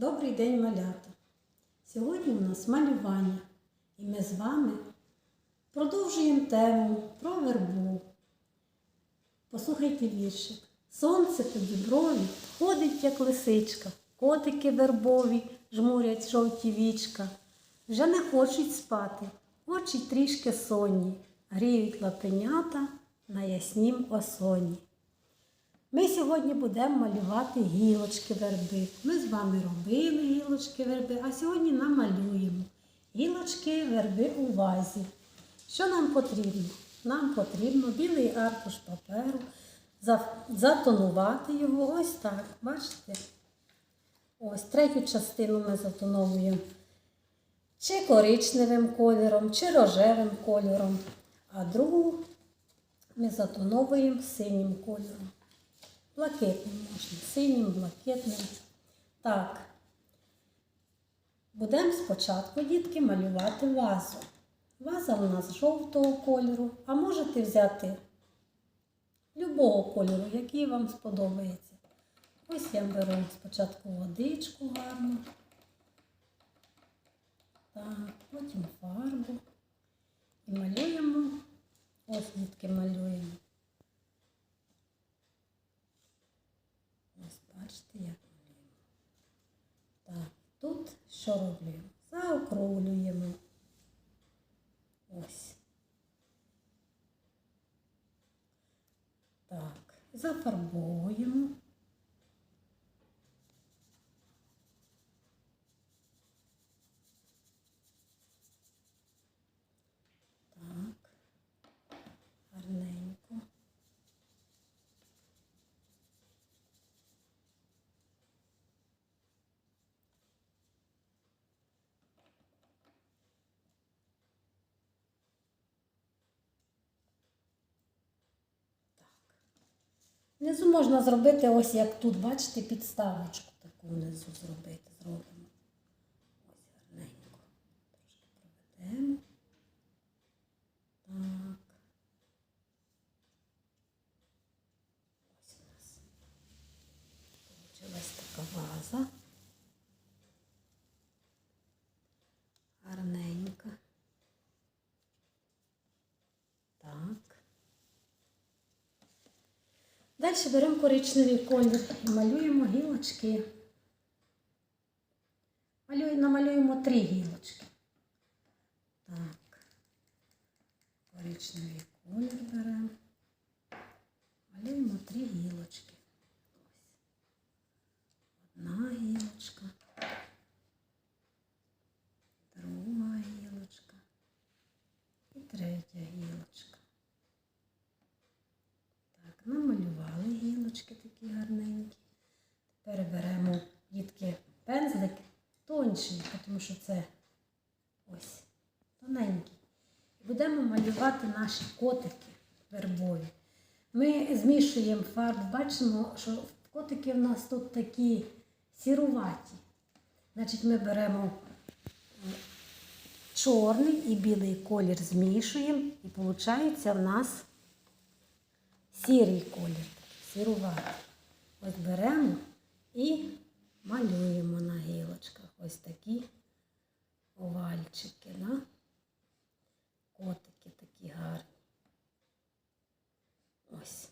Добрий день, малята! Сьогодні у нас малювання, і ми з вами продовжуємо тему про вербу. Послухайте віршик. Сонце по діброві ходить, як лисичка, котики вербові жмурять жовті вічка. Вже не хочуть спати, очі трішки сонні, гріють лапенята на яснім осоні. Ми сьогодні будемо малювати гілочки верби. Ми з вами робили гілочки верби, а сьогодні намалюємо гілочки верби у вазі. Що нам потрібно? Нам потрібно білий аркуш паперу, затонувати його ось так. Бачите? Ось третю частину ми затоновуємо чи коричневим кольором, чи рожевим кольором, а другу ми затоновуємо синім кольором. Блакитним можна, синім, блакитним. Так. Будемо спочатку, дітки, малювати вазу. Ваза у нас жовтого кольору, а можете взяти любого кольору, який вам сподобається. Ось я беру спочатку водичку гарну. Так, потім фарбу. І малюємо. Ось дітки малюємо. Ось бачите, як малюємо. Так, тут що роблю? Заокруглюємо. Ось. Так, зафарбовуємо. Так, гарненько. Внизу можна зробити ось як тут, бачите, підставочку таку внизу зробити. Зробимо. Ось гарненько. Трошки проведемо. Так. Ось у нас получилась така ваза. Гарненька. Так. Далі беремо коричневий колір і малюємо гілочки. Намалюємо три гілочки. Так. Коричневий колір беремо. Малюємо три гілочки. Ось. Одна гілочка. Друга гілочка. І третя гілочка. Так, намалювали гілочки такі гарненькі. Тепер беремо дітки пензлик тонший, тому що це ось тоненький. Будемо малювати наші котики вербові. Ми змішуємо фарбу, бачимо, що котики в нас тут такі сіруваті. Значить, ми беремо чорний і білий колір змішуємо, і виходить в нас сірий колір, сіруватий. Ось беремо і малюємо на гілочках ось такі овальчики, да? котики такі гарні. Ось.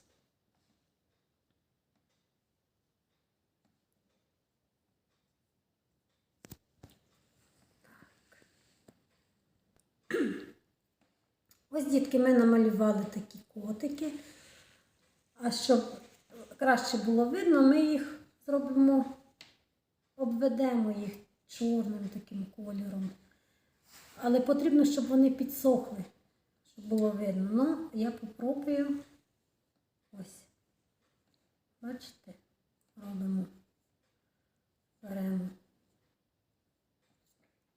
Ось, дітки, ми намалювали такі котики. А щоб краще було видно, ми їх зробимо, обведемо їх чорним таким кольором. Але потрібно, щоб вони підсохли, щоб було видно. Ну, я попробую. Ось. Бачите? Робимо. Беремо.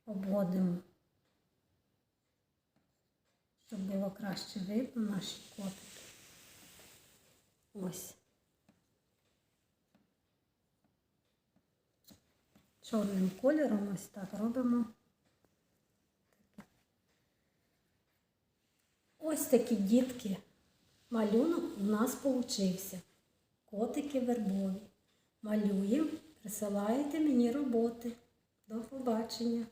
Обводимо. Щоб було краще видно наші котики. Ось. Чорним кольором ось так робимо. Ось такі дітки. Малюнок у нас получився. Котики вербові. Малюємо Присилаєте мені роботи. До побачення.